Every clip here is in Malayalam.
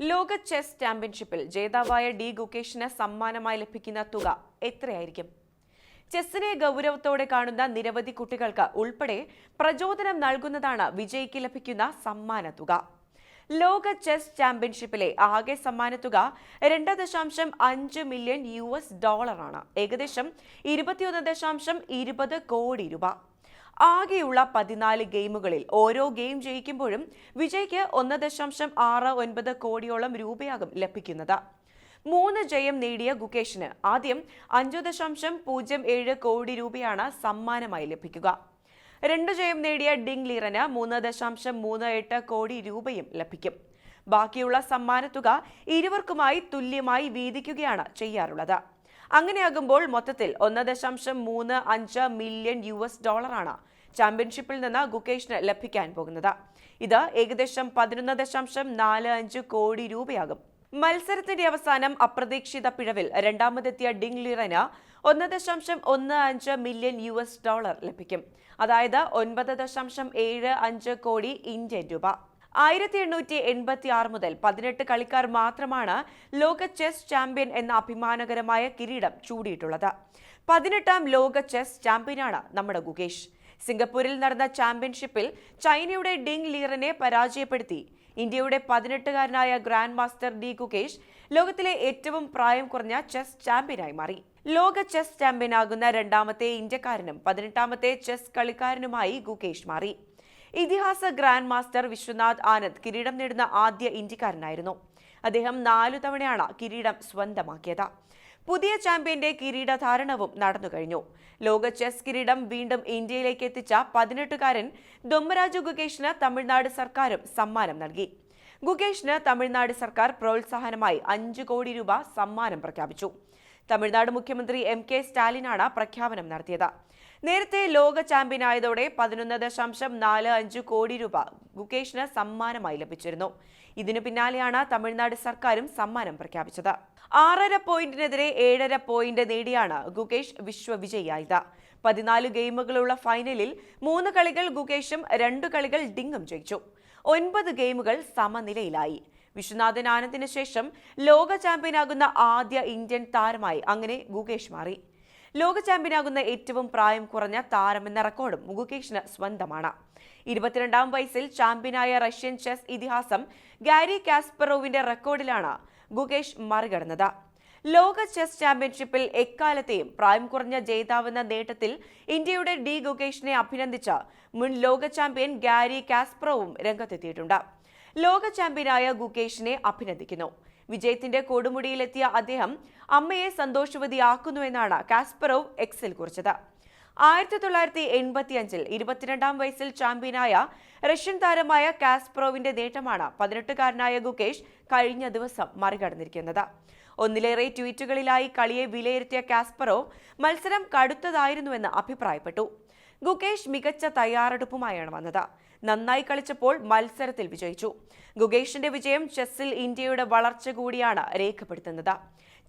ലോക ചെസ് ചാമ്പ്യൻഷിപ്പിൽ ജേതാവായ ഡി ഗുകേഷിന് സമ്മാനമായി ലഭിക്കുന്ന തുക എത്രയായിരിക്കും? ചെസ്സിനെ ഗൗരവത്തോടെ കാണുന്ന നിരവധി കുട്ടികൾക്ക് ഉൾപ്പെടെ പ്രചോദനം നൽകുന്നതാണ് വിജയിക്ക് ലഭിക്കുന്ന സമ്മാന തുക. ലോക ചെസ് ചാമ്പ്യൻഷിപ്പിലെ ആകെ സമ്മാനത്തുക രണ്ട് ദശാംശം അഞ്ച് മില്യൺ യു എസ് ഡോളറാണ്. ഏകദേശം ഇരുപത്തിയൊന്ന് ദശാംശം ഇരുപത് കോടി രൂപ. ആകെയുള്ള പതിനാല് ഗെയിമുകളിൽ ഓരോ ഗെയിം ജയിക്കുമ്പോഴും വിജയ്ക്ക് ഒന്ന് ദശാംശം ആറ് ഒൻപത് കോടിയോളം രൂപയാകും ലഭിക്കുന്നത്. മൂന്ന് ജയം നേടിയ ഗുകേഷിന് ആദ്യം അഞ്ചു ദശാംശം പൂജ്യം ഏഴ് കോടി രൂപയാണ് സമ്മാനമായി ലഭിക്കുക. രണ്ട് ജയം നേടിയ ഡിങ് ലീറന് മൂന്ന് ദശാംശം മൂന്ന് എട്ട് കോടി രൂപയും ലഭിക്കും. ബാക്കിയുള്ള സമ്മാനത്തുക ഇരുവർക്കുമായി തുല്യമായി വീതിക്കുകയാണ് ചെയ്യാറുള്ളത്. അങ്ങനെയാകുമ്പോൾ മൊത്തത്തിൽ ഒന്ന് ദശാംശം മൂന്ന് അഞ്ച് മില്യൺ യു എസ് ഡോളറാണ് ചാമ്പ്യൻഷിപ്പിൽ നിന്ന് ഗുകേഷിന് ലഭിക്കാൻ പോകുന്നത്. ഇത് ഏകദേശം പതിനൊന്ന് ദശാംശം നാല് അഞ്ച് കോടി രൂപയാകും. മത്സരത്തിന്റെ അവസാനം അപ്രതീക്ഷിത പിഴവിൽ രണ്ടാമതെത്തിയ ഡിങ് ലിറന് ഒന്ന് ദശാംശം ഒന്ന് അഞ്ച് മില്യൺ യു എസ് ഡോളർ ലഭിക്കും. അതായത് ഒൻപത് ദശാംശം ഏഴ് അഞ്ച് കോടി ഇന്ത്യൻ രൂപ. ആയിരത്തി എണ്ണൂറ്റി എൺപത്തി ആറ് മുതൽ പതിനെട്ട് കളിക്കാർ മാത്രമാണ് ലോക ചെസ് ചാമ്പ്യൻ എന്ന അഭിമാനകരമായ കിരീടം ചൂടിയിട്ടുള്ളത്. പതിനെട്ടാം ലോക ചെസ് ചാമ്പ്യനാണ് നമ്മുടെ ഗുകേഷ്. സിംഗപ്പൂരിൽ നടന്ന ചാമ്പ്യൻഷിപ്പിൽ ചൈനയുടെ ഡിങ് ലീറിനെ പരാജയപ്പെടുത്തി. ഇന്ത്യയുടെ പതിനെട്ടുകാരനായ ഗ്രാൻഡ് മാസ്റ്റർ ഡി ഗുകേഷ് ലോകത്തിലെ ഏറ്റവും പ്രായം കുറഞ്ഞ ചെസ് ചാമ്പ്യനായി മാറി. ലോക ചെസ് ചാമ്പ്യനാകുന്ന രണ്ടാമത്തെ ഇന്ത്യക്കാരനും പതിനെട്ടാമത്തെ ചെസ് കളിക്കാരനുമായി ഗുകേഷ് മാറി. ഇതിഹാസ ഗ്രാൻഡ് മാസ്റ്റർ വിശ്വനാഥ് ആനന്ദ് കിരീടം നേടുന്ന ആദ്യ ഇന്ത്യക്കാരനായിരുന്നു. അദ്ദേഹം നാലു തവണയാണ് കിരീടം സ്വന്തമാക്കിയത്. പുതിയ ചാമ്പ്യന്റെ കിരീടധാരണവും നടന്നു കഴിഞ്ഞു. ലോക ചെസ് കിരീടം വീണ്ടും ഇന്ത്യയിലേക്ക് എത്തിച്ച പതിനെട്ടുകാരൻ ദൊമ്മരാജു ഗുകേഷിന് തമിഴ്നാട് സർക്കാരും സമ്മാനം നൽകി. ഗുകേഷിന് തമിഴ്നാട് സർക്കാർ പ്രോത്സാഹനമായി അഞ്ചു കോടി രൂപ സമ്മാനം പ്രഖ്യാപിച്ചു. തമിഴ്നാട് മുഖ്യമന്ത്രി എം കെ സ്റ്റാലിനാണ് പ്രഖ്യാപനം നടത്തിയത്. നേരത്തെ ലോക ചാമ്പ്യനായതോടെ പതിനൊന്ന് ദശാംശം നാല് അഞ്ച് കോടി രൂപ ഗുകേഷിന് സമ്മാനമായി ലഭിച്ചിരുന്നു. ഇതിനു പിന്നാലെയാണ് തമിഴ്നാട് സർക്കാരും സമ്മാനം പ്രഖ്യാപിച്ചത്. ആറര പോയിന്റിനെതിരെ ഏഴര പോയിന്റ് നേടിയാണ് ഗുകേഷ് വിശ്വവിജയിയായത്. പതിനാല് ഗെയിമുകളുള്ള ഫൈനലിൽ മൂന്ന് കളികൾ ഗുകേഷും രണ്ടു കളികൾ ഡിങ്ങും ജയിച്ചു. ഒൻപത് ഗെയിമുകൾ സമനിലയിലായി. വിശ്വനാഥൻ ആനന്ദിന് ശേഷം ലോക ചാമ്പ്യനാകുന്ന ആദ്യ ഇന്ത്യൻ താരമായി അങ്ങനെ ഗുകേഷ് മാറി. ലോക ചാമ്പ്യനാകുന്ന ഏറ്റവും പ്രായം കുറഞ്ഞ താരമെന്ന റെക്കോർഡും മുകുകേഷിന് സ്വന്തമാണ്. ഇരുപത്തിരണ്ടാം വയസ്സിൽ ചാമ്പ്യനായ റഷ്യൻ ചെസ് ഇതിഹാസം ഗാരി കാസ്പറോവിന്റെ റെക്കോർഡിലാണ് ഗുകേഷ് മറികടന്നത്. ലോക ചെസ് ചാമ്പ്യൻഷിപ്പിൽ എക്കാലത്തെയും പ്രായം കുറഞ്ഞ ജേതാവെന്ന നേട്ടത്തിൽ ഇന്ത്യയുടെ ഡി ഗുകേഷിനെ അഭിനന്ദിച്ച മുൻ ലോക ചാമ്പ്യൻ ഗാരി കാസ്പറോവും രംഗത്തെത്തിയിട്ടുണ്ട്. ലോക ചാമ്പ്യനായ ഗുകേഷിനെ അഭിനന്ദിക്കുന്നു. വിജയത്തിന്റെ കൊടുമുടിയിലെത്തിയ അദ്ദേഹം അമ്മയെ സന്തോഷവതിയാക്കുന്നുവെന്നാണ് കാസ്പറോവ് എക്സിൽ കുറിച്ചത്. ആയിരത്തി തൊള്ളായിരത്തി എൺപത്തിയഞ്ചിൽ ഇരുപത്തിരണ്ടാം വയസ്സിൽ ചാമ്പ്യനായ റഷ്യൻ താരമായ കാസ്പറോവിന്റെ നേട്ടമാണ് പതിനെട്ടുകാരനായ ഗുകേഷ് കഴിഞ്ഞ ദിവസം മറികടന്നിരിക്കുന്നത്. ഒന്നിലേറെ ട്വീറ്റുകളിലായി കളിയെ വിലയിരുത്തിയ കാസ്പറോവ് മത്സരം കടുത്തതായിരുന്നുവെന്ന് അഭിപ്രായപ്പെട്ടു. ഗുകേഷ് മികച്ച തയ്യാറെടുപ്പുമായാണ് വന്നത്. നന്നായി കളിച്ചപ്പോൾ മത്സരത്തിൽ വിജയിച്ചു. ഗുകേഷിന്റെ വിജയം ചെസ്സിൽ ഇന്ത്യയുടെ വളർച്ച കൂടിയാണ് രേഖപ്പെടുത്തുന്നത്.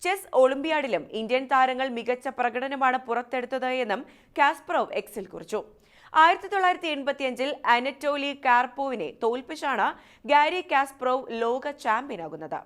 ചെസ് ഒളിമ്പ്യാഡിലും ഇന്ത്യൻ താരങ്ങൾ മികച്ച പ്രകടനമാണ് പുറത്തെടുത്തത് എന്നും കാസ്പറോവ് എക്സിൽ കുറിച്ചു. ആയിരത്തി തൊള്ളായിരത്തി എൺപത്തിയഞ്ചിൽ അനറ്റോലി കാർപോവിനെ തോൽപ്പിച്ചാണ് ഗാരി കാസ്പ്രോവ് ലോക ചാമ്പ്യനാകുന്നത്.